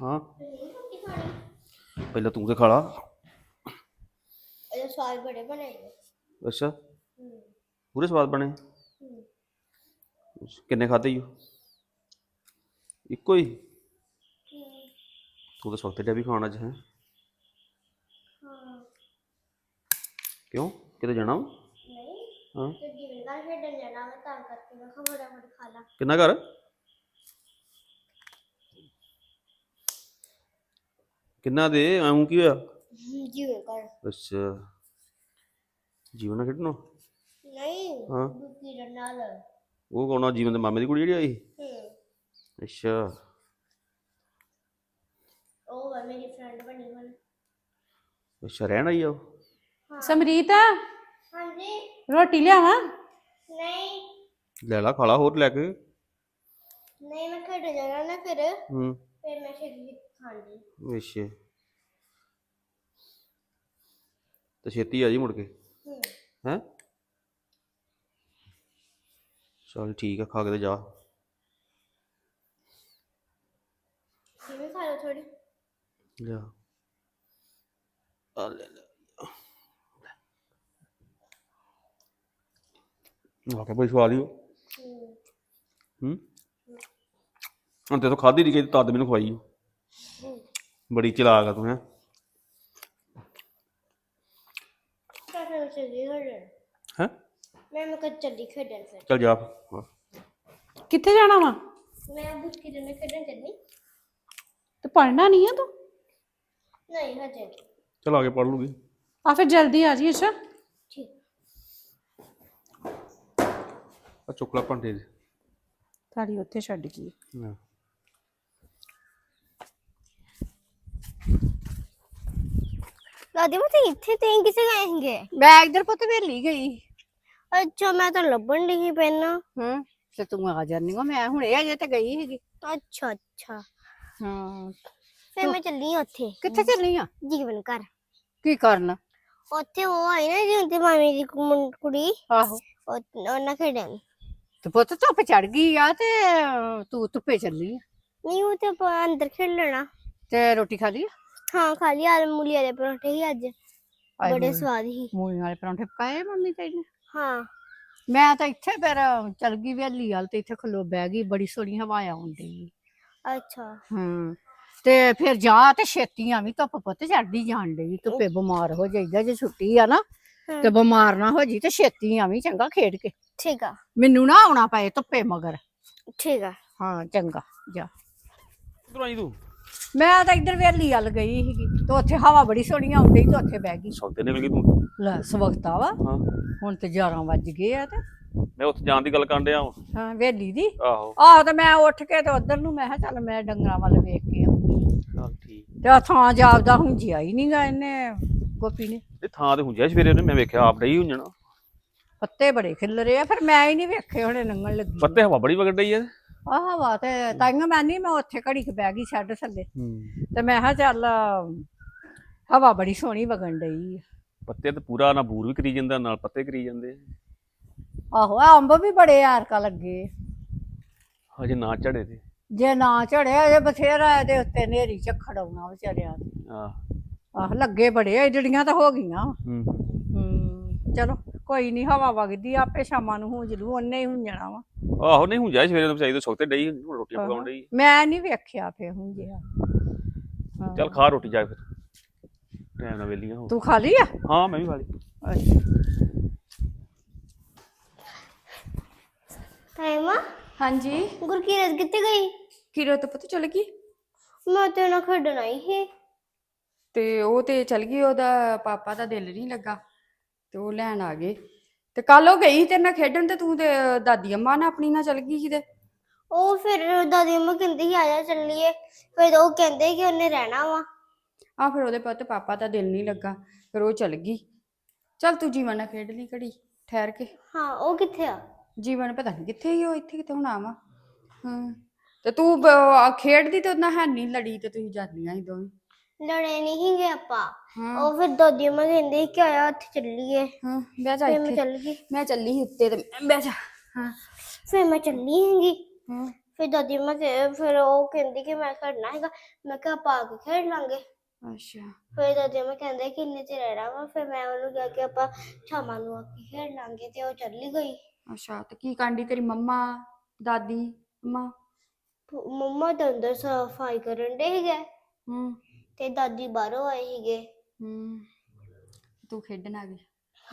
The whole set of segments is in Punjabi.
ਹਾਂ। ਪਹਿਲਾਂ ਤੂੰ ਤੇ ਖਾ ਲਾ। ਇਹਦੇ ਸਵਾਦ ਬੜੇ ਬਣੇ ਅੱਛਾ। ਪੂਰੇ ਸਵਾਦ ਬਣੇ? ਕਿੰਨੇ ਖਾਦੇ ਓ? ਇੱਕੋ ਹੀ। ਤੂੰ ਤਾਂ ਸਵਖਤੇ ਡਿਆ ਵੀ ਖਾਣ ਅੱਜ ਹੈ। ਹਾਂ। ਕਿਉਂ? ਕਿਤੇ ਜਾਣਾ? ਨਹੀਂ। ਹਾਂ। ਤੇ ਜਿਵੇਂ ਨਾਲ ਖੇਡਣ ਜਾਣਾ ਮੈਂ ਤਾਂ ਕਰਕੇ ਮੈਂ ਕਿਹਾ ਫਟਾਫਟ ਖਾ ਲਾ। ਕਿੰਨਾ ਘਰ? ਕਿੰਨਾ ਦੇ? ਆਉਂ ਕੀ ਹੋਇਆ? ਜਿਵੇਂ ਕਰ ਅੱਛਾ। ਜੀਵਨ ਨਾਲ ਖੇਡਣਾ? ਨਹੀਂ ਹਾਂ। ਦੇ ਨਾਲ। ਉਹ ਕੌਣ ਜੀਵਨ ਦੇ ਮਾਮੇ ਦੀ ਕੁੜੀ ਜਿਹੜੀ ਆਈ? ਹੂੰ। ਅੱਛਾ। ਉਹ ਵਾ ਮੇਰੀ ਫਰੈਂਡ ਬਣੀ ਹੁਣ ਅੱਛਾ ਰਹਿਣ ਆਈ ਆ ਉਹ? ਸਮਰੀਤ? ਹਾਂਜੀ। ਰੋਟੀ ਲਿਆਵਾਂ? ਨਹੀਂ। ਲੈ ਲਾ ਖਾ ਲਾ ਹੋਰ ਲੈ ਕੇ। ਨਹੀਂ ਮੈਂ ਖੇਡਣ ਜਾਣਾ ਨਾ ਫਿਰ। ਹੂੰ। ਫਿਰ ਮੈਂ ਛੇਤੀ ਖਾਂਦੀ ਅੱਛਾ। ਤੇ ਛੇਤੀ ਆ ਜੀ ਮੁੜ ਕੇ। ਹੂੰ। ਚਲ ਠੀਕ ਆ ਖਾ ਕੇ ਤੇ ਜਾ। ਜਿਵੇਂ ਖਾ ਲਓ ਥੋੜੀ ਲਿਆ ਆ ਲੈ ਲੈ ਆ ਕੇ ਬਈ ਸਵਾਦ ਹੀ। ਹੂੰ। ਹੁਣ ਤੇ ਖਾਧੀ ਨਹੀਂ ਗਈ ਤਦ ਮੈਨੂੰ ਖਵਾਈ। ਬੜੀ ਚਲਾਕ ਆ ਤੂੰ ਹੈ। ਮੈਂ ਚੱਲੀ ਖੇਡਣ। ਹੈ? ਮੈਂ ਮੈਂ ਕਦ ਚੱਲੀ ਖੇਡਣ ਫਿਰ। ਚਲ ਜਾ। ਕਿੱਥੇ ਜਾਣਾ ਵਾ? ਮੈਂ ਬੁੱਕੀ ਦੇ ਨਾਲ ਖੇਡਣ ਚੱਲੀ। ਤੇ ਪੜਨਾ ਨਹੀਂ ਆ ਤੂੰ? ਨਹੀਂ ਹਜੇ ਚੱਲ ਆ ਕੇ ਪੜ ਲੂਗੀ। ਆ ਫਿਰ ਜਲਦੀ ਆ ਜੀ ਅੱਛਾ? ਠੀਕ। ਆ ਚੁੱਕ ਲੈ ਭਾਂਡੇ ਥਾਲੀ ਉੱਥੇ ਛੱਡ ਗਈ। ਹਾਂ। ਦਾਦੀ ਮੈਂ ਤੇ ਇੱਥੇ ਤੇ ਕਿਸੇ ਗਏ ਹੈਗੇ ਮੈਂ ਇਧਰ ਪੁੱਤ ਵੇਲੀ ਗਈ ਅੱਛਾ ਮੈਂ ਤਾਂ ਲੱਭਣ ਦੀ ਪੈਣਾ ਹਾਂ ਤੇ ਤੂੰ ਆ ਜਾਨੀ ਓ ਮੈਂ ਹੁਣੇ ਅਜੇ ਤੇ ਗਈ ਹੈਗੀ ਅੱਛਾ ਅੱਛਾ ਹਾਂ ਫਿਰ ਮੈਂ ਚੱਲੀ ਉੱਥੇ ਕਿੱਥੇ ਚੱਲੀ ਆ ਜੀਵਨ ਘਰ ਕੀ ਕਰਨ ਉੱਥੇ ਉਹ ਆਈ ਨਾ ਜਿਉਂਦੇ ਮਾਮੀ ਦੀ ਕੁ- ਕੁੜੀ ਆਹੋ ਉਹ- ਉਹਨਾਂ ਖੇਡਣ ਤੇ ਪੁੱਤ ਧੁੱਪ ਚੜ ਗਈ ਆ ਤੇ ਤੂੰ ਧੁੱਪੇ ਚੱਲੀ ਆ ਨਹੀਂ ਉਹ ਤੇ ਆਪਾਂ ਅੰਦਰ ਖੇਡ ਲੈਣਾ ਤੇ ਰੋਟੀ ਖਾ ਲਈ ਹਾਂ ਖਾਲੀ ਆਲ ਮੂਲੀ ਵਾਲੇ ਪਰੌਂਠੇ ਹੀ ਅੱਜ। ਆਏ ਬੜੇ। ਸਵਾਦ ਸੀ ਮੂਲੀਆਂ ਵਾਲੇ ਪਰੌਂਠੇ ਪਕਾਏ ਮੰਮੀ ਤੇਰੀ ਨੇ? ਹਾਂ। ਮੈਂ ਤਾਂ ਇੱਥੇ ਫਿਰ ਚੱਲ ਗਈ ਵੇਲੀ ਵਾਲ ਤੇ ਇੱਥੇ ਖਲੋ ਬਹਿ ਗਈ ਬੜੀ ਸੋਹਣੀ ਹਵਾ ਆਉਂਦੀ ਅੱਛਾ। ਹਾਂ ਤੇ ਫਿਰ ਜਾ ਤੇ ਛੇਤੀਆਂ ਵੀ ਧੁੱਪ ਪੁੱਤ ਚੜਦੀ ਜਾਣ ਡਈ ਧੁੱਪੇ ਬਿਮਾਰ ਹੋ ਜਾਈਦਾ ਜੇ ਛੁੱਟੀ ਆ ਨਾ ਹਾਂ। ਤੇ ਬਿਮਾਰ ਨਾ ਹੋ ਜੀ ਤੇ ਛੇਤੀ ਆਵੀਂ ਚੰਗਾ ਖੇਡ ਕੇ। ਠੀਕ ਆ। ਮੈਨੂੰ ਨਾ ਆਉਣਾ ਪਏ ਧੁੱਪੇ ਮਗਰ। ਠੀਕ ਆ। ਹਾਂ ਚੰਗਾ ਜਾ। ਕਿੱਧਰੋਂ ਆਈ ਤੂੰ? ਮੈਂ ਤਾਂ ਇੱਧਰ ਵੇਲੀ ਵੱਲ ਗਈ ਸੀਗੀ ਤੇ ਉੱਥੇ ਹਵਾ ਬੜੀ ਸੋਹਣੀ ਆਉਂਦੀ ਤੇ ਉੱਥੇ ਬਹਿ ਗਈ। ਸੌਦੇ ਨਿਕਲ ਗਈ ਤੂੰ? ਲੈ ਸਵਖਤਾ ਵਾ। ਹਾਂ। ਹੁਣ ਤੇ 11 ਵੱਜ ਗਏ ਆ ਤੇ। ਮੈਂ ਉੱਥੇ ਜਾਣ ਦੀ ਗੱਲ ਕਰਨ ਡਿਆ ਵਾਂ। ਹਾਂ ਵੇਲੀ ਦੀ? ਆਹੋ। ਆਹ ਤੇ ਮੈਂ ਉੱਠ ਕੇ ਤੇ ਉਧਰ ਨੂੰ ਮੈਂ ਕਿਹਾ ਚੱਲ ਮੈਂ ਡੰਗਰਾਂ ਵੱਲ ਵੇਖ ਕੇ ਆਉਂਦੀ ਚੱਲ ਠੀਕ। ਤੇ ਥਾਂ ਜਾਪਦਾ ਹੁੰਜਿਆ ਹੀ ਨਹੀਂਗਾ ਇਹਨੇ ਗੋਪੀ ਨੇ। ਇਹ ਥਾਂ ਤੇ ਹੁੰਜਿਆ ਸਵੇਰੇ ਉਹਨੇ ਮੈਂ ਵੇਖਿਆ ਆਪ ਡਈ ਹੁੰਜਣਾ ਪੱਤੇ ਬੜੇ ਖਿਲਰੇ ਆ ਫਿਰ ਮੈਂ ਹੀ ਨਹੀਂ ਵੇਖੇ ਹੁਣੇ ਲੰਘਣ ਲੱਗੀ ਪੱਤੇ ਹਵਾ ਬੜੀ ਵਗੜ ਰਹੀ ਹੈ ਆਹ ਹਵਾ ਤੇ ਤਾਈਆਂ ਮੈਂ ਨਹੀਂ ਮੈਂ ਉੱਥੇ ਘੜੀ ਕੁ ਬਹਿ ਗਈ ਛੱਡ ਥੱਲੇ। ਹੂੰ। ਤੇ ਮੈਂ ਕਿਹਾ ਚੱਲ ਹਵਾ ਬੜੀ ਸੋਹਣੀ ਵਗਣ ਡਈ ਆ। ਪੱਤੇ ਤੇ ਪੂਰਾ ਨਾ ਬੂਰ ਵੀ ਕਰੀ ਜਾਂਦਾ ਨਾਲ ਪੱਤੇ ਕਰੀ ਜਾਂਦੇ ਆਹੋ ਆ ਅੰਬ ਵੀ ਬੜੇ ਆਰਕਾ ਲੱਗੇ। ਹਜੇ ਨਾ ਝੜੇ ਤੇ। ਜੇ ਨਾ ਝੜਿਆ ਜੇ ਬਥੇਰਾ ਇਹਦੇ ਉੱਤੇ ਨੇਰੀ ਝੱਖੜ ਆਉਣਾ ਵਿਚਾਰਿਆਂ ਆਹ। ਆਹ ਲੱਗੇ ਬੜੇ ਆ ਜਿਹੜੀਆਂ ਤਾਂ ਹੋ ਗਈਆਂ। ਹੂੰ। ਹੂੰ ਚਲੋ। ਕੋਈ ਨਹੀਂ ਹਵਾ ਵਗਦੀ ਆ, ਆਪੇ ਸ਼ਾਮਾਂ ਨੂੰ ਹੁੰਜ ਲੂ ਉਹਨੇ ਹੀ ਹੁੰਜਣਾ ਵਾ। ਆਹੋ ਨਹੀਂ ਹੁੰਜਿਆ ਸਵੇਰੇ ਤੋਂ ਚਾਹੀਦਾ ਸੁੱਤੇ ਡਈ ਹੁਣ ਰੋਟੀ ਪਕਾਉਣ ਡਈ ਮੈਂ ਨਹੀਂ ਵੇਖਿਆ ਫੇ ਹੁੰਜਿਆ ਹਾਂ। ਚੱਲ ਖਾ ਰੋਟੀ ਜਾ ਕੇ ਫਿਰ। ਟਾਈਮ ਨਾਲ ਵੇਲੀਆਂ ਹੋ। ਤੂੰ ਖਾ ਲਈ ਆ? ਹਾਂ ਮੈਂ ਵੀ ਖਾ ਲਈ। ਟਾਈਮਾ ਹਾਂਜੀ। ਗੁਰਕੀਰਤ ਕਿੱਥੇ ਗਈ? ਕਿਰੋ ਤਾਂ ਪਤਾ ਚੱਲ ਗਈ। ਮੈਂ ਤੇ ਖੇਡਣ ਆਈ ਸੀ। ਤੇ ਉਹ ਤੇ ਚੱਲ ਗਈ ਉਹਦਾ ਪਾਪਾ ਦਾ ਦਿਲ ਨਹੀਂ ਲੱਗਾ। ਤੇ ਉਹ ਲੈਣ ਆ ਗਏ। ਤੇ ਕੱਲ ਉਹ ਗਈ ਤੇਰੇ ਨਾਲ ਖੇਡਣ ਤੇ ਤੂੰ ਤੇ ਦਾਦੀ ਅੰਮਾ ਨਾਲ ਆਪਣੀ ਨਾਲ ਚੱਲ ਗਈ ਕਿਤੇ ਉਹ ਫਿਰ ਦਾਦੀ ਅੰਮਾ ਕਹਿੰਦੀ ਸੀ ਆ ਜਾ ਚੱਲੀਏ। ਫਿਰ ਉਹ ਕਹਿੰਦੇ ਕਿ ਉਹਨੇ ਰਹਿਣਾ ਵਾ। ਆ ਫਿਰ ਉਹਦੇ ਪੁੱਤ ਪਾਪਾ ਦਾ ਦਿਲ ਨਹੀਂ ਲੱਗਾ ਫਿਰ ਉਹ ਚੱਲ ਗਈ। ਚੱਲ ਤੂੰ ਜੀਵਨ ਨਾਲ ਖੇਡ ਲਈ ਘੜੀ ਠਹਿਰ ਕੇ। ਹਾਂ ਉਹ ਕਿੱਥੇ ਆ? ਜੀਵਨ ਪਤਾ ਨਹੀਂ ਕਿੱਥੇ ਹੀ ਉਹ ਇੱਥੇ ਕਿਤੇ ਹੁਣ ਆਵਾ। ਹਾਂ ਤੇ ਤੂੰ ਬ- ਖੇਡਦੀ ਤੇ ਉਹਨਾਂ ਹੈ ਨਹੀਂ ਲੜੀ ਤੇ ਤੁਸੀਂ ਜਾਂਦੀਆਂ ਸੀ ਦੋਵੇਂ। ਲੜੇ ਨਹੀਂ ਗਏ ਆਪਾਂ ਹਾਂ ਉਹ ਫਿਰ ਦਾਦੀ ਅੰਮਾ ਕਹਿੰਦੇ ਸੀ ਕਿ ਆਇਆ ਉੱਥੇ ਚੱਲੀਏ ਹਾਂ ਬਹਿ ਜਾ ਫਿਰ ਮੈਂ ਇੱਥੇ ਚੱਲ ਗਈ ਮੈਂ ਚੱਲੀ ਸੀ ਉੱਤੇ ਤੇ ਮੈਂ- ਬਹਿ ਜਾ ਹਾਂ ਫਿਰ ਮੈਂ ਚੱਲੀ ਹੈਗੀ ਹਾਂ ਫਿਰ ਦਾਦੀ ਅੰਮਾ ਕਹਿ ਫਿਰ ਉਹ ਕਹਿੰਦੀ ਕਿ ਮੈਂ ਖੇਡਣਾ ਹੈਗਾ ਮੈਂ ਕਿਹਾ ਆਪਾਂ ਆ ਕੇ ਖੇਡ ਲਾਂਗੇ ਅੱਛਾ ਫਿਰ ਦਾਦੀ ਅੰਮਾ ਕਹਿੰਦੇ ਕਿ ਇੰਨੇ ਚਿਰ ਰਹਿਣਾ ਵਾ ਫਿਰ ਮੈਂ ਉਹਨੂੰ ਕਿਹਾ ਕਿ ਆਪਾਂ ਸ਼ਾਮਾਂ ਨੂੰ ਆ ਕੇ ਖੇਡ ਲਾਂਗੇ ਤੇ ਉਹ ਚੱਲੀ ਗਈ ਅੱਛਾ ਤੇ ਕੀ ਕਾਂਡੀ ਤੇਰੀ ਮੰਮਾ ਦਾਦੀ ਮੰਮਾ ਮੰਮਾ ਤਾਂ ਅੰਦਰ ਸਫ਼ਾਈ ਕਰਨ ਦੇ ਹੈਗੇ ਹੂੰ ਤੇ ਦਾਦੀ ਬਾਹਰੋਂ ਆਏ ਸੀਗੇ। ਹੂੰ ਤੂੰ ਖੇਡਣ ਆ ਗਈ?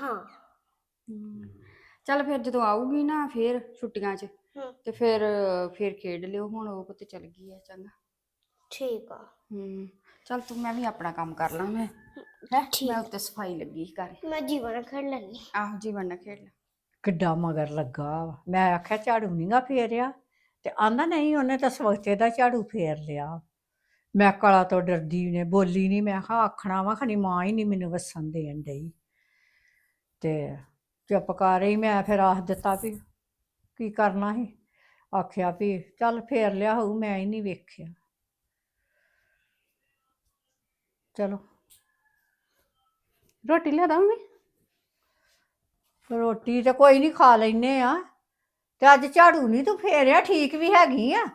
ਹਾਂ। ਚੱਲ ਫਿਰ ਜਦੋਂ ਆਊਗੀ ਨਾ ਫਿਰ ਛੁੱਟੀਆਂ 'ਚ ਹੂੰ। ਤੇ ਫਿਰ ਫਿਰ ਖੇਡ ਲਿਓ ਹੁਣ ਉਹ ਕਿਤੇ ਚਲ ਗਈ ਆ ਚੰਗਾ। ਠੀਕ ਆ। ਹੂੰ ਚੱਲ ਤੂੰ ਮੈਂ ਵੀ ਆਪਣਾ ਕੰਮ ਕਰ ਲਾਂ ਮੈਂ। ਹੈ ਠੀਕ। ਮੈਂ ਉੱਤੇ ਸਫ਼ਾਈ ਲੱਗੀ ਸੀ ਕਰ ਮੈਂ ਜੀਵਨ ਖੇਡ ਲੈਣੀ ਆਹੋ ਜੀਵਨ ਨਾਲ ਖੇਡ ਲੈ। ਕਿੱਡਾ ਮਗਰ ਲੱਗਾ ਵਾ। ਮੈਂ ਆਖਿਆ ਝਾੜੂ ਨਹੀਂਗਾ ਫੇਰਿਆ ਤੇ ਆਂਦਾ ਨਹੀਂ ਉਹਨੇ ਤਾਂ ਸਵਖਤੇ ਦਾ ਝਾੜੂ ਫੇਰ ਲਿਆ। ਮੈਂ ਕਲਾ ਤੋਂ ਡਰਦੀ ਨੇ ਬੋਲੀ ਨਹੀਂ ਮੈਂ ਕਿਹਾ ਆਖਣਾ ਵਾ ਖਣੀ ਮਾਂ ਹੀ ਨਹੀਂ ਮੈਨੂੰ ਵਸਣ ਦੇਣ ਡਈ। ਤੇ ਚੁੱਪ ਕਰ ਰਹੀ ਮੈਂ ਫਿਰ ਆਖ ਦਿੱਤਾ ਵੀ ਕੀ ਕਰਨਾ ਸੀ? ਆਖਿਆ ਵੀ ਚੱਲ ਫੇਰ ਲਿਆ ਹੋਊ ਮੈਂ ਹੀ ਨਹੀਂ ਵੇਖਿਆ। ਚਲੋ। ਰੋਟੀ ਲਿਆਦਾ ਮੰਮੀ? ਰੋਟੀ ਤੇ ਕੋਈ ਨਹੀਂ ਖਾ ਲੈਨੇ ਆ। ਤੇ ਅੱਜ ਝਾੜੂ ਨਹੀਂ ਤੂੰ ਫੇਰਿਆ ਠੀਕ ਵੀ ਹੈਗੀ ਆ।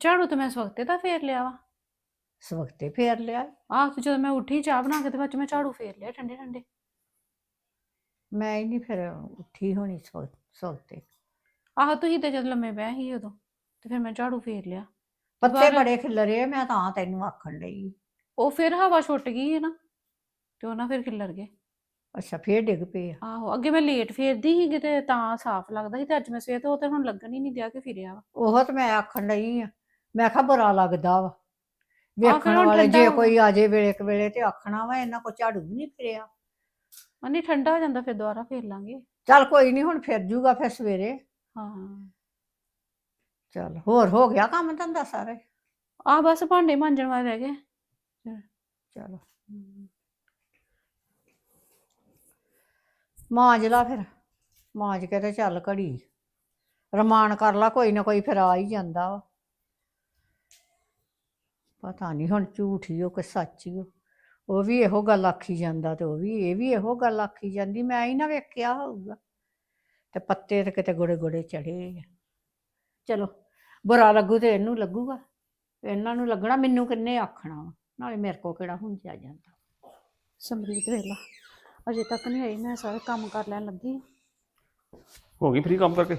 ਝਾੜੂ ਤਾਂ ਮੈਂ ਸਵਖਤੇ ਦਾ ਫੇਰ ਲਿਆ ਵਾ। ਸਵਖਤੇ ਫੇਰ ਲਿਆ। ਆਹ ਤੇ ਜਦੋਂ ਮੈਂ ਉੱਠੀ ਚਾਹ ਬਣਾ ਕੇ ਤੇ ਬਾਅਦ ਚ ਮੈਂ ਝਾੜੂ ਫੇਰ ਲਿਆ ਠੰਡੇ ਠੰਡੇ। ਮੈਂ ਹੀ ਨਹੀਂ ਫਿਰ ਉੱਠੀ ਹੋਣੀ ਸਵਖਤੇ ਆਹ ਤੁਸੀਂ ਤੇ ਜਦ ਲੰਮੇ ਪਏ ਸੀ ਉਦੋਂ ਤੇ ਫਿਰ ਮੈਂ ਝਾੜੂ ਫੇਰ ਲਿਆ। ਪੱਤੇ ਬੜੇ ਖਿਲਰੇ ਮੈਂ ਤਾਂ ਤੈਨੂੰ ਆਖਣ ਲਈ ਉਹ ਫਿਰ ਹਵਾ ਛੁੱਟ ਗਈ ਹੈ ਨਾ ਤੇ ਉਹ ਨਾ ਫਿਰ ਖਿੱਲਰ ਗਏ। ਅੱਛਾ ਫੇਰ ਡਿੱਗ ਪਏ। ਆਹੋ ਅੱਗੇ ਮੈਂ ਲੇਟ ਫੇਰਦੀ ਸੀ ਤੇ ਤਾਂ ਸਾਫ਼ ਲੱਗਦਾ ਸੀ ਤੇ ਅੱਜ ਮੈਂ ਸਵੇਰ ਤੋਂ ਉਹ ਤੇ ਹੁਣ ਲੱਗਣ ਹੀ ਨਹੀਂ ਦਿਆ ਕਿ ਫਿਰਿਆ ਵਾ। ਉਹ ਤੇ ਮੈਂ ਆਖਣ ਲਈ ਆ ਮੈਂ ਕਿਹਾ ਬੁਰਾ ਲੱਗਦਾ ਵਾ। ਵੇਖਣ ਹੁਣ ਵਾਲੇ ਠੰਡਾ ਜੇ ਹੋ ਕੋਈ ਆ ਜੇ ਵੇਲੇ ਕੁ ਵੇਲੇ ਤੇ ਆਖਣਾ ਵਾ ਇਹਨਾਂ ਕੋ ਝਾੜੂ ਵੀ ਨਹੀਂ ਫਿਰਿਆ। ਨਹੀਂ ਠੰਡਾ ਹੋ ਜਾਂਦਾ ਫਿਰ ਦੁਬਾਰਾ ਫੇਰ ਲਾਂਗੇ। ਚੱਲ ਕੋਈ ਨਹੀਂ ਹੁਣ ਫਿਰ ਜੂਗਾ ਫਿਰ ਸਵੇਰੇ। ਹਾਂ। ਚੱਲ ਹੋਰ ਹੋ ਗਿਆ ਕੰਮ ਧੰਦਾ ਸਾਰੇ? ਆਹ ਬਸ ਭਾਂਡੇ ਮਾਂਜਣ ਵਾਲੇ ਰਹਿ ਗਏ। ਚਲੋ। ਮਾਂਜ ਲਾ ਫਿਰ। ਮਾਂਜ ਕੇ ਤੇ ਚੱਲ ਘੜੀ। ਰਮਾਨ ਕਰ ਲਾ ਕੋਈ ਨਾ ਕੋਈ ਫਿਰ ਆ ਹੀ ਜਾਂਦਾ ਵਾ। ਪਤਾ ਨਹੀਂ ਹੁਣ ਝੂਠੀ ਉਹ ਕਿ ਸੱਚੀ ਉਹ। ਉਹ ਵੀ ਇਹੋ ਗੱਲ ਆਖੀ ਜਾਂਦਾ ਤੇ ਉਹ ਵੀ ਇਹ ਵੀ ਇਹੋ ਗੱਲ ਆਖੀ ਜਾਂਦੀ ਮੈਂ ਹੀ ਨਾ ਵੇਖਿਆ ਹੋਊਗਾ। ਤੇ ਪੱਤੇ ਤੇ ਕਿਤੇ ਗੋੜੇ ਗੋੜੇ ਚੜੇ ਆ। ਚਲੋ ਬੁਰਾ ਲੱਗੂ ਤੇ ਇਹਨੂੰ ਲੱਗੂਗਾ। ਇਹਨਾਂ ਨੂੰ ਲੱਗਣਾ ਮੈਨੂੰ ਕਿੰਨੇ ਆਖਣਾ ਵਾ। ਨਾਲੇ ਮੇਰੇ ਕੋ ਕਿਹੜਾ ਹੁੰਜਿਆ ਜਾਂਦਾ। ਸਮਰੀਤ ਵੇਲਾ ਅਜੇ ਤੱਕ ਨਹੀਂ ਆਈ ਮੈਂ ਸਾਰੇ ਕੰਮ ਕਰ ਲੈਣ ਲੱਗੀ ਹਾਂ। ਹੋ ਗਈ ਫ੍ਰੀ ਕੰਮ ਕਰਕੇ?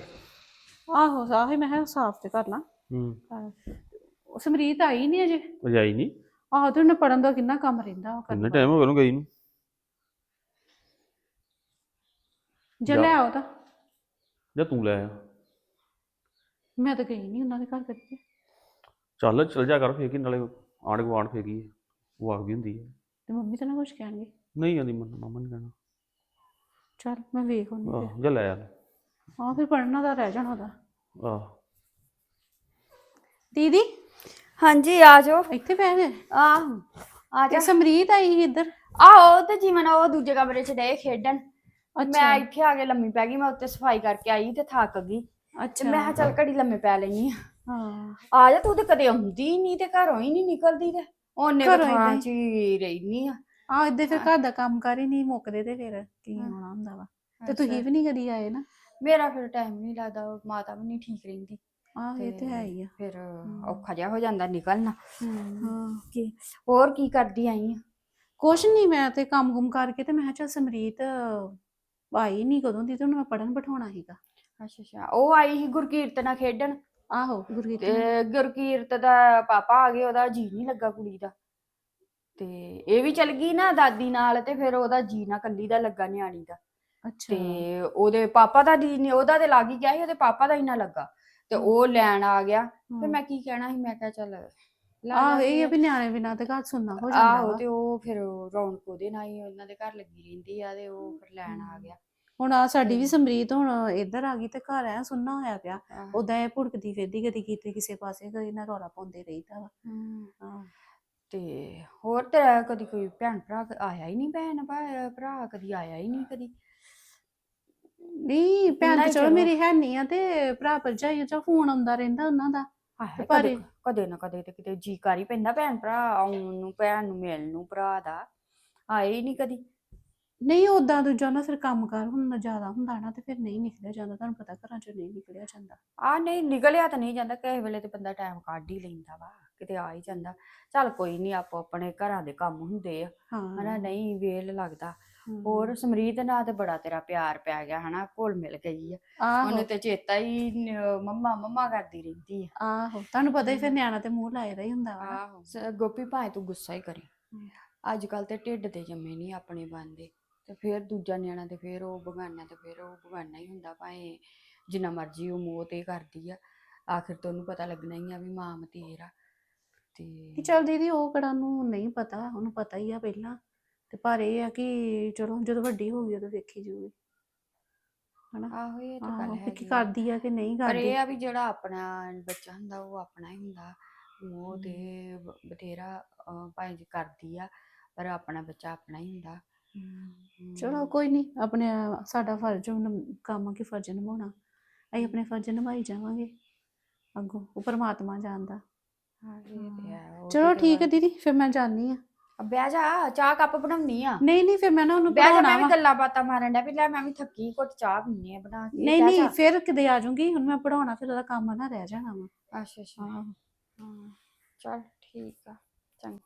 ਆਹੋ ਆਹੀ ਮੈਂ ਕਿਹਾ ਸਾਫ਼ ਤੇ ਕਰ ਲਾਂ। ਹੂੰ। ਹਾਂ। ਉਹ ਸਮਰੀਤ ਆਈ ਨਹੀਂ ਅਜੇ। ਵਜਾਈ ਨਹੀਂ ਆਹੋ ਤੇ ਉਹਨੇ ਪੜਨ ਦਾ ਕਿੰਨਾ ਕੰਮ ਰਹਿੰਦਾ ਉਹ ਕਿੰਨਾ ਟਾਈਮ ਹੋ ਗਿਆ ਉਹਨੂੰ ਗਈ ਨੂੰ? ਜੇ। ਲੈ ਆਓ ਤਾਂ। ਜਾਂ ਤੂੰ ਲੈ ਆ। ਮੈਂ ਤਾਂ ਗਈ ਨਹੀਂ ਉਹਨਾਂ ਦੇ ਘਰ ਕਦੇ। ਚੱਲ ਚੱਲ ਜਾ ਕਰ ਫੇਰ ਕੀ ਨਾਲੇ ਆਂਢ ਗੁਆਂਢ ਫੇਰ ਕੀ ਹੈ ਉਹ ਆਖਦੀ ਹੁੰਦੀ ਹੈ ਤੇ ਮੰਮੀ ਤਾਂ ਨਾ ਕੁਝ ਕਹਿਣਗੇ। ਨਹੀਂ ਆਂਦੀ ਮਾਮਾ ਨਹੀਂ ਕਹਿਣਾ। ਚਲ ਮੈਂ ਵੇਖ ਉਹਨੂੰ ਆਹ ਜਾ ਲੈ ਆ। ਹਾਂ ਫਿਰ ਪੜਨਾ ਦਾ ਰਹਿ ਜਾਣਾ ਉਹਦਾ। ਆਹ। ਦੀਦੀ ਹਾਂਜੀ ਆ ਜਾਓ। ਇੱਥੇ ਬਹਿ ਗਏ ਆਹੋ ਆ ਤੇ ਸਮਰੀਤ ਆਈ ਸੀ ਇੱਧਰ। ਆਹੋ ਤੇ ਜੀਵਨ ਉਹ ਦੂਜੇ ਕਮਰੇ 'ਚ ਡੇ ਖੇਡਣ। ਮੈਂ ਇੱਥੇ ਆ ਕੇ ਲੰਮੀ ਪੈ ਗਈ ਮੈਂ ਉੱਤੇ ਸਫ਼ਾਈ ਕਰਕੇ ਆਈ ਤੇ ਥੱਕ ਗਈ। ਅੱਛਾ। ਮੈਂ ਕਿਹਾ ਚੱਲ ਘੜੀ ਲੰਮੇ ਪੈ ਲੈਣੀ ਹਾਂ। ਆ ਜਾ ਤੂੰ ਤੇ ਕਦੇ ਆਉਂਦੀ ਨਹੀਂ ਤੇ ਘਰੋਂ ਹੀ ਨਹੀਂ ਨਿਕਲਦੀ ਤੇ। ਉਹਨੇ ਹੀ। ਚ ਹੀ ਰਹਿਨੀ ਆ। ਆ ਇੱਦੇ ਫਿਰ ਘਰ ਦਾ ਕੰਮ ਕਰ ਹੀ ਨਹੀਂ ਮੁੱਕਦੇ ਤੇ ਫਿਰ ਕੀ। ਹੋਣਾ ਹੁੰਦਾ ਵਾ। ਤੇ ਤੁਸੀਂ ਵੀ ਨਹੀਂ ਕਦੀ ਆਏ ਨਾ? ਮੇਰਾ ਫਿਰ ਟਾਈਮ ਨਹੀਂ ਲੱਗਦਾ ਮਾਤਾ ਵੀ ਨਹੀਂ ਠੀਕ ਰਹਿੰਦੀ। ਆਹ ਇਹ ਤੇ ਹੈ ਹੀ ਆ। ਫਿਰ ਔਖਾ ਜਿਹਾ ਹੋ ਜਾਂਦਾ ਨਿਕਲਣਾ। ਹਾਂ। ਕੀ? ਹੋਰ ਕੀ ਕਰਦੀ ਆਈ ਆ? ਕੁਛ ਨਹੀਂ ਮੈਂ ਤੇ ਕੰਮ ਕੁਮ ਕਰਕੇ ਤੇ ਮੈਂ ਕਿਹਾ ਚੱਲ ਸਮਰੀਤ ਆਈ ਨਹੀਂ ਕਦੋਂ ਦੀ ਤੇ ਉਹਨੂੰ ਮੈਂ ਪੜਨ ਬਿਠਾਉਣਾ ਸੀਗਾ। ਅੱਛਾ ਅੱਛਾ। ਉਹ ਆਈ ਸੀ ਗੁਰਕੀਰਤ ਨਾਲ ਖੇਡਣ। ਆਹੋ ਗੁਰਗੀਤ ਤੇ ਗੁਰਕੀਰਤ ਦਾ ਪਾਪਾ ਆ ਗਏ ਉਹਦਾ ਜੀ ਨਹੀਂ ਲੱਗਾ ਕੁੜੀ ਦਾ। ਤੇ ਇਹ ਵੀ ਚਲ ਗਈ ਨਾ ਦਾਦੀ ਨਾਲ ਤੇ ਫਿਰ ਉਹਦਾ ਜੀ ਨਾ ਕੱਲੀ ਦਾ ਲੱਗਾ ਨਿਆਣੀ ਦਾ। ਅੱਛਾ। ਤੇ ਉਹਦੇ ਪਾਪਾ ਦਾ ਜੀ ਨੇ ਉਹਦਾ ਤੇ ਲੱਗ ਹੀ ਗਿਆ ਸੀ ਉਹਦੇ ਪਾਪਾ ਦਾ ਹੀ ਨਾ ਲੱਗਾ। ਤੇ ਉਹ ਲੈਣ ਆ ਗਿਆ। ਤੇ। ਮੈਂ ਕੀ ਕਹਿਣਾ ਸੀ? ਮੈਂ ਕਿਹਾ ਚੱਲ ਆਹੋ ਇਹ ਆ। ਵੀ ਨਿਆਣੇ ਬਿਨਾਂ ਤੇ ਘਰ ਸੁਣਨਾ ਹੋ ਜਾਂਦਾ ਆਹੋ ਤੇ ਉਹ ਫਿਰ ਰੌਣਕ ਉਹਦੇ ਨਾਲ ਹੀ ਉਹਨਾਂ ਦੇ ਘਰ ਲੱਗੀ ਰਹਿੰਦੀ ਆ ਤੇ ਉਹ ਫਿਰ ਲੈਣ ਆ ਗਿਆ। ਹੁਣ ਆ ਸਾਡੀ ਵੀ ਤੇ- ਸਮਰੀਤ ਹੁਣ ਇੱਧਰ ਆ ਗਈ ਤੇ ਘਰ ਐ ਸੁਣਨਾ ਹੋਇਆ ਪਿਆ। ਉਦਾਂ ਇਹ ਭੁੜਕਦੀ ਫਿਰਦੀ ਕਦੀ ਕਿਤੇ ਕਿਸੇ ਪਾਸੇ ਕਦੀ ਨਾ ਰੌਲਾ ਪਾਉਂਦੇ ਰਹੀਦਾ ਵਾ। ਤੇ ਹੋਰ ਤੇਰਾ ਕਦੀ ਕੋਈ ਭੈਣ ਭਰਾ ਆਇਆ ਹੀ ਨਹੀਂ ਭੈਣ ਭਰਾ ਕਦੀ ਆਇਆ ਹੀ ਨਹੀਂ ਕਦੀ? ਨਹੀਂ ਭੈਣ ਤੇ ਚਲੋ। ਮੇਰੀ ਹੈ ਨਹੀਂ ਆ ਤੇ ਭਰਾ ਭਰਜਾਈ ਜਾਂ ਫੋਨ ਆਉਂਦਾ ਰਹਿੰਦਾ ਉਹਨਾਂ ਦਾ। ਪਰ ਕਦੇ ਕਦੇ ਨਾ ਕਦੇ ਤੇ ਕਿਤੇ ਜੀ ਕਰ ਹੀ ਪੈਂਦਾ ਭੈਣ ਭਰਾ ਆਉਣ ਨੂੰ ਭੈਣ ਨੂੰ ਮਿਲਣ ਨੂੰ ਭਰਾ ਦਾ। ਆਏ ਹੀ ਨਹੀਂ ਕਦੀ। ਨਹੀਂ ਉਦਾਂ ਦੂਜਾ ਨਾ ਫਿਰ ਕੰਮਕਾਰ ਹੁੰਦਾ ਜ਼ਿਆਦਾ ਹੁੰਦਾ ਨਾ ਤੇ ਫਿਰ ਨਹੀਂ ਨਿਕਲਿਆ ਜਾਂਦਾ ਤੁਹਾਨੂੰ ਪਤਾ ਘਰਾਂ ਚੋਂ ਨਹੀਂ ਨਿਕਲਿਆ ਜਾਂਦਾ। ਆ ਨਹੀਂ ਨਿਕਲਿਆ ਤਾਂ ਨਹੀਂ ਜਾਂਦਾ ਕਿਸੇ ਵੇਲੇ ਤੇ ਬੰਦਾ ਟਾਈਮ ਕੱਢ ਹੀ ਲੈਂਦਾ ਵਾ ਕਿਤੇ ਆ ਹੀ ਜਾਂਦਾ। ਚੱਲ ਕੋਈ ਨਹੀਂ ਆਪੋ ਆਪਣੇ ਘਰਾਂ ਦੇ ਕੰਮ ਹੁੰਦੇ ਆ। ਹਨਾ ਹਾਂ ਨਹੀਂ ਵੇਲ ਲੱਗਦਾ। ਹੋਰ ਸਮਰੀਤ ਨਾਲ ਤੇ ਬੜਾ ਤੇਰਾ ਪਿਆਰ ਪੈ ਗਿਆ ਹਨਾ ਘੁਲ ਮਿਲ ਗਈ ਆ। ਉਹਨੇ ਤੇ ਚੇਤਾ ਹੀ ਨ- ਮੰਮਾ ਮੰਮਾ ਕਰਦੀ ਰਹਿੰਦੀ ਆ। ਆਹੋ ਤੁਹਾਨੂੰ ਪਤਾ ਹੀ ਫਿਰ ਨਿਆਣਾ ਤੇ ਮੂੰਹ ਲਾਇਆ ਦਾ ਹੀ ਹੁੰਦਾ ਵਾ। ਆਹੋ। ਗੋਪੀ ਭਾਵੇਂ ਤੂੰ ਗੁੱਸਾ ਹੀ ਕਰੀ। ਅੱਜ ਕੱਲ ਤੇ ਢਿੱਡ ਤੇ ਜੰਮੇ ਨਹੀਂ ਆਪਣੇ ਬੰਦੇ ਤੇ ਫਿਰ ਦੂਜਾ ਨਿਆਣਾ ਤੇ ਫਿਰ ਉਹ ਬਗਾਨਾ ਤੇ ਫਿਰ ਉਹ ਬਗਾਨਾ ਹੀ ਹੁੰਦਾ ਭਾਵੇਂ ਜਿੰਨਾ ਮਰਜ਼ੀ ਉਹ ਮੋਹ ਤੇ ਕਰਦੀ ਆ। ਆਖਿਰ ਤੋਂ ਉਹਨੂੰ ਪਤਾ ਲੱਗਣਾ ਹੀ ਆ ਵੀ ਮਾਂ ਮਤੇਰਾ ਤੇ ਕਿ ਚੱਲ ਦੀਦੀ ਉਹ ਕਿਹੜਾ ਨੂੰ ਨਹੀਂ ਪਤਾ ਉਹਨੂੰ ਪਤਾ ਹੀ ਆ ਪਹਿਲਾਂ। ਤੇ ਪਰ ਇਹ ਆ ਕਿ ਚਲੋ ਜਦੋਂ ਵੱਡੀ ਹੋ ਗਈ ਉਦੋਂ ਵੇਖੀ ਜੂਗੀ ਹਨਾ? ਆਹੋ ਇਹ ਤਾਂ ਗੱਲ ਆਹੋ ਹੈ ਕੀ ਕਰਦੀ ਆ ਕਿ ਨਹੀਂ ਪਰ ਕਰਦੀ? ਇਹ ਆ ਵੀ ਜਿਹੜਾ ਆਪਣਾ ਬੱਚਾ ਹੁੰਦਾ ਉਹ ਆਪਣਾ ਹੀ ਹੁੰਦਾ। ਮੋਹ ਤੇ ਬ- ਬਥੇਰਾ ਅਹ, ਭਾਵੇਂ ਜੇ ਕਰਦੀ ਆ ਪਰ ਆਪਣਾ ਬੱਚਾ ਆਪਣਾ ਹੀ ਹੁੰਦਾ। ਚਲੋ ਹਮ, ਕੋਈ ਨਹੀਂ ਆਪਣੇ ਸਾਡਾ ਫਰਜ਼ ਹੁਣ ਕੰਮ ਕੀ ਫਰਜ਼ ਨਿਭਾਉਣਾ। ਅਸੀਂ ਆਪਣੇ ਫਰਜ਼ ਨਿਭਾਈ ਜਾਵਾਂਗੇ। ਅੱਗੋਂ ਉਹ ਪਰਮਾਤਮਾ ਜਾਣਦਾ। ਹਾਂ, ਇਹ ਤੇ ਹੈ, ਉਹ ਚਲੋ ਠੀਕ ਹੈ ਦੀਦੀ ਫਿਰ ਮੈਂ ਜਾਣੀ ਆ ਆ ਬਹਿ ਜਾ ਚਾਹ ਕੱਪ ਬਣਾਉਣੀ ਆ। ਨਹੀਂ ਨਹੀਂ ਫਿਰ ਮੈਂ ਨਾ ਉਹਨੂੰ ਬਹਿ ਜਾ ਮੈਂ ਵੀ ਗੱਲਾਂ ਬਾਤਾਂ ਮਾਰਨ ਡਿਆ ਵੀ ਲੈ ਮੈਂ ਵੀ ਥੱਕੀ ਘੁੱਟ ਚਾਹ ਪੀਣੀ ਆ ਬਣਾ ਕੇ ਨਹੀਂ ਨਹੀਂ। ਫਿਰ ਕਿਤੇ ਆ ਜਾਊਂਗੀ ਹੁਣ ਮੈਂ ਪੜਾਉਣਾ ਫਿਰ ਉਹਦਾ ਕੰਮ ਨਾ ਰਹਿ ਜਾਣਾ ਵਾ। ਅੱਛਾ ਅੱਛਾ। ਹਾਂ। ਚਲ ਠੀਕ ਆ ਚੰਗਾ।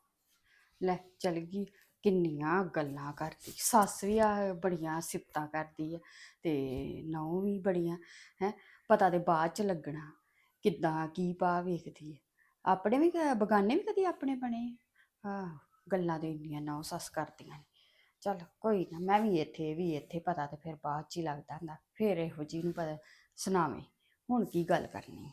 ਲੈ ਚਲ ਗਈ ਕਿੰਨੀਆਂ ਗੱਲਾਂ ਕਰਦੀ ਸੱਸ ਵੀ ਆ ਬੜੀਆਂ ਸਿਫਤਾਂ ਕਰਦੀ ਆ ਤੇ ਨੌ ਵੀ ਬੜੀਆਂ ਹੈ ਪਤਾ ਤੇ ਬਾਅਦ ਚ ਲੱਗਣਾ ਕਿੱਦਾਂ ਕੀ ਪਾ ਵੇਖਦੀ ਆ। ਆਪਣੇ ਵੀ ਬਗਾਨੇ ਵੀ ਕਦੀ ਆਪਣੇ ਬਣੇ ਆ? ਗੱਲਾਂ ਤੇ ਇੰਨੀਆਂ ਨੌ ਸੱਸ ਕਰਦੀਆਂ ਨੇ। ਚਲ ਕੋਈ ਨਾ, ਮੈਂ ਵੀ ਇੱਥੇ ਇਹ ਵੀ ਇੱਥੇ ਪਤਾ ਤੇ ਫਿਰ ਬਾਅਦ ਚ ਹੀ ਲੱਗਦਾ ਹੁੰਦਾ, ਫਿਰ ਇਹੋ ਜੀ ਨੂੰ ਪਤਾ ਸੁਣਾਵੇਂ, ਹੁਣ ਕੀ ਗੱਲ ਕਰਨੀ ਹੈ।